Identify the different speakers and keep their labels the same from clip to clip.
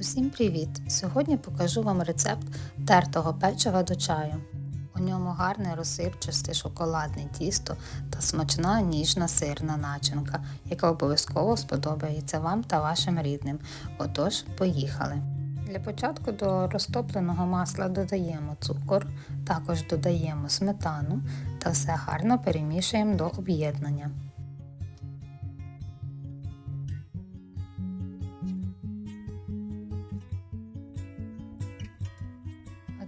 Speaker 1: Усім привіт! Сьогодні покажу вам рецепт тертого печива до чаю. У ньому гарне розсипчасте шоколадне тісто та смачна ніжна сирна начинка, яка обов'язково сподобається вам та вашим рідним. Отож, поїхали! Для початку до розтопленого масла додаємо цукор, також додаємо сметану та все гарно перемішуємо до об'єднання.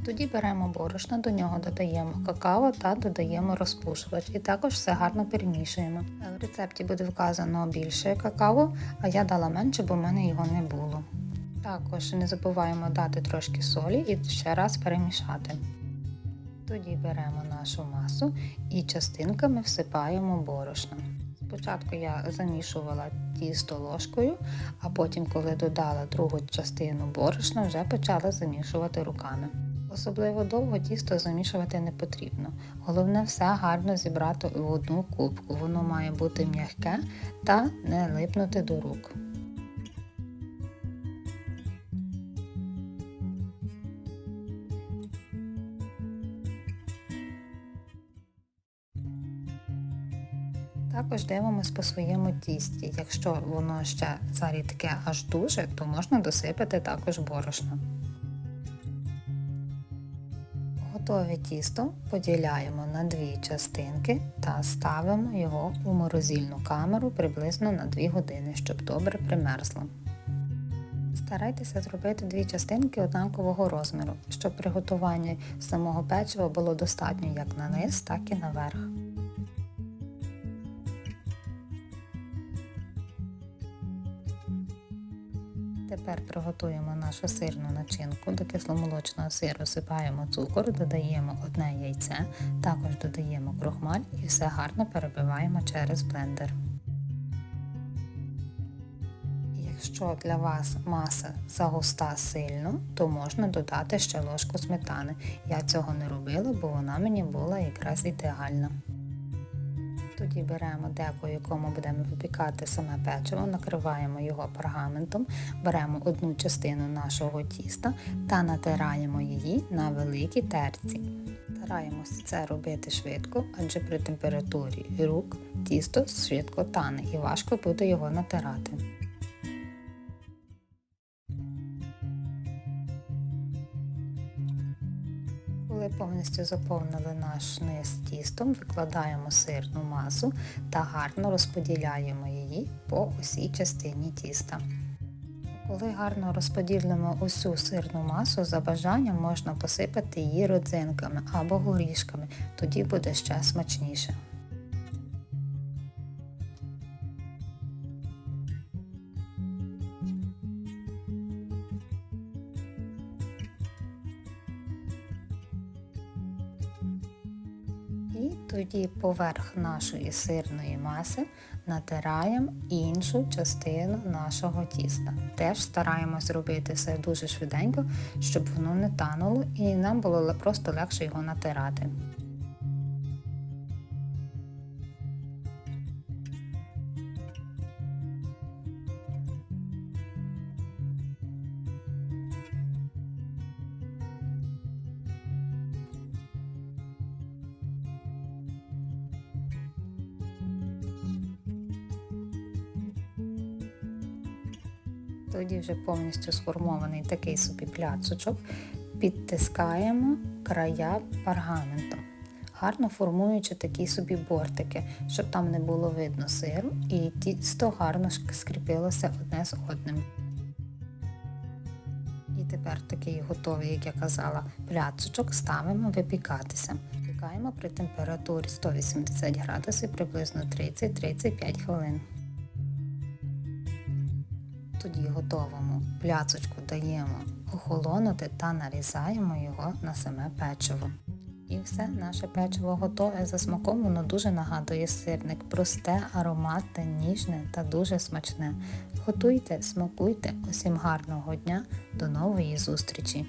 Speaker 1: Тоді беремо борошно, до нього додаємо какао та додаємо розпушувач. І також все гарно перемішуємо. В рецепті буде вказано більше какао, а я дала менше, бо в мене його не було. Також не забуваємо дати трошки солі і ще раз перемішати. Тоді беремо нашу масу і частинками всипаємо борошно. Спочатку я замішувала тісто ложкою, а потім, коли додала другу частину борошна, вже почала замішувати руками. Особливо довго тісто замішувати не потрібно. Головне все гарно зібрати в одну кубку. Воно має бути м'яке та не липнути до рук. Також дивимось по своєму тісті. Якщо воно ще зарідке аж дуже, то можна досипати також борошно. Готове тісто поділяємо на дві частинки та ставимо його у морозильну камеру приблизно на 2 години, щоб добре примерзло. Старайтеся зробити дві частинки однакового розміру, щоб приготування самого печива було достатньо як на низ, так і наверх. Тепер приготуємо нашу сирну начинку. До кисломолочного сиру сипаємо цукор, додаємо одне яйце, також додаємо крохмаль і все гарно перебиваємо через блендер. Якщо для вас маса загуста сильно, то можна додати ще ложку сметани. Я цього не робила, бо вона мені була якраз ідеальна. Тоді беремо деко, якому будемо випікати саме печиво, накриваємо його пергаментом, беремо одну частину нашого тіста та натираємо її на великій терці. Стараємося це робити швидко, адже при температурі рук тісто швидко тане і важко буде його натирати. Коли повністю заповнили наш низ тістом, викладаємо сирну масу та гарно розподіляємо її по усій частині тіста. Коли гарно розподілимо усю сирну масу, за бажанням можна посипати її родзинками або горішками, тоді буде ще смачніше. І тоді поверх нашої сирної маси натираємо іншу частину нашого тіста. Теж стараємось робити все дуже швиденько, щоб воно не тануло і нам було просто легше його натирати. Тоді вже повністю сформований такий собі пляцочок, підтискаємо края пергаментом, гарно формуючи такі собі бортики, щоб там не було видно сиру і тісто гарно скріпилося одне з одним. І тепер такий готовий, як я казала, пляцочок ставимо випікатися. Випікаємо при температурі 180 градусів приблизно 30-35 хвилин. Тоді готовому пляцочку даємо охолонути та нарізаємо його на саме печиво. І все, наше печиво готове. За смаком воно дуже нагадує сирник. Просте, ароматне, ніжне та дуже смачне. Готуйте, смакуйте, усім гарного дня, до нової зустрічі!